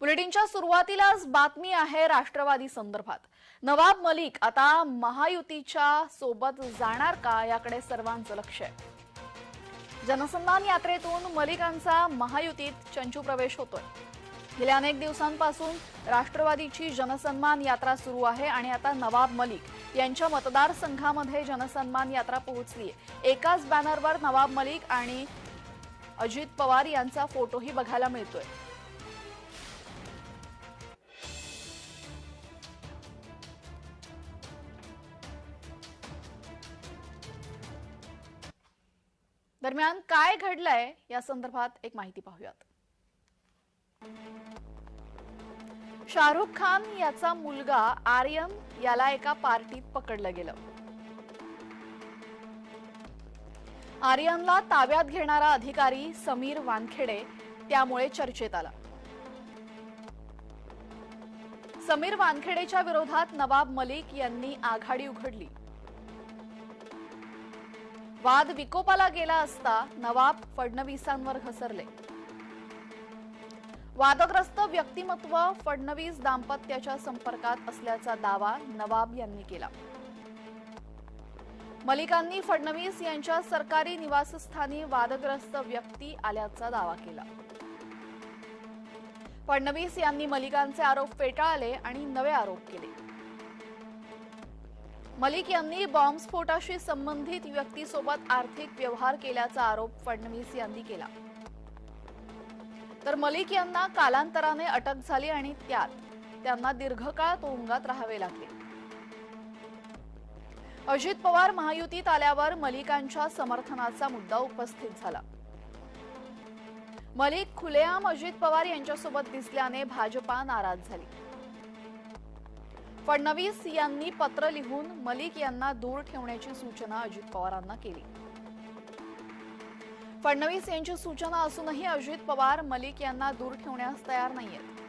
बुलेटिनच्या सुरुवातीलाच बातमी आहे राष्ट्रवादी संदर्भात. नवाब मलिक आता महायुतीच्या सोबत जाणार का याकडे सर्वांचं लक्ष आहे. जनसन्मान यात्रेतून मलिकांचा महायुतीत चंचू प्रवेश होतोय. गेल्या अनेक दिवसांपासून राष्ट्रवादीची जनसन्मान यात्रा सुरू आहे आणि आता नवाब मलिक यांच्या मतदारसंघामध्ये जनसन्मान यात्रा पोहोचली एकाच बॅनरवर नवाब मलिक आणि अजित पवार यांचा फोटोही बघायला मिळतोय. दरम्यान काय घडलंय या संदर्भात एक माहिती पाहूयात. शाहरुख खान याचा मुलगा आर्यन याला एका पार्टीत पकडलं गेलं. आर्यनला ताब्यात घेणारा अधिकारी समीर वानखेडे त्यामुळे चर्चेत आला. समीर वानखेडेच्या विरोधात नवाब मलिक यांनी आघाडी उघडली. वाद विकोपाला गेला असता नवाब फडणवीसांवर घसरले. वादग्रस्त व्यक्तिमत्व फडणवीस दाम्पत्याच्या संपर्कात असल्याचा दावा नवाब यांनी केला. मलिकांनी फडणवीस यांच्या सरकारी निवासस्थानी वादग्रस्त व्यक्ती आल्याचा दावा केला. फडणवीस यांनी मलिकांचे आरोप फेटाळले आणि नवे आरोप केले. मलिक यांनी बॉम्बस्फोटाशी संबंधित व्यक्तीसोबत आर्थिक व्यवहार केल्याचा आरोप फडणवीस यांनी केला. तर मलिक यांना कालांतराने अटक झाली आणि त्यात त्यांना दीर्घकाळ तुरुंगात राहावे लागले. अजित पवार महायुतीत आल्यावर मलिकांच्या समर्थनाचा मुद्दा उपस्थित झाला. मलिक खुलेआम अजित पवार यांच्यासोबत दिसल्याने भाजपा नाराज झाली. फडणवीस यांनी पत्र लिहून मलिक यांना दूर ठेवण्याची सूचना अजित पवारांना केली. फडणवीस यांची सूचना असूनही अजित पवार मलिक यांना दूर ठेवण्यास तयार नाहीयेत.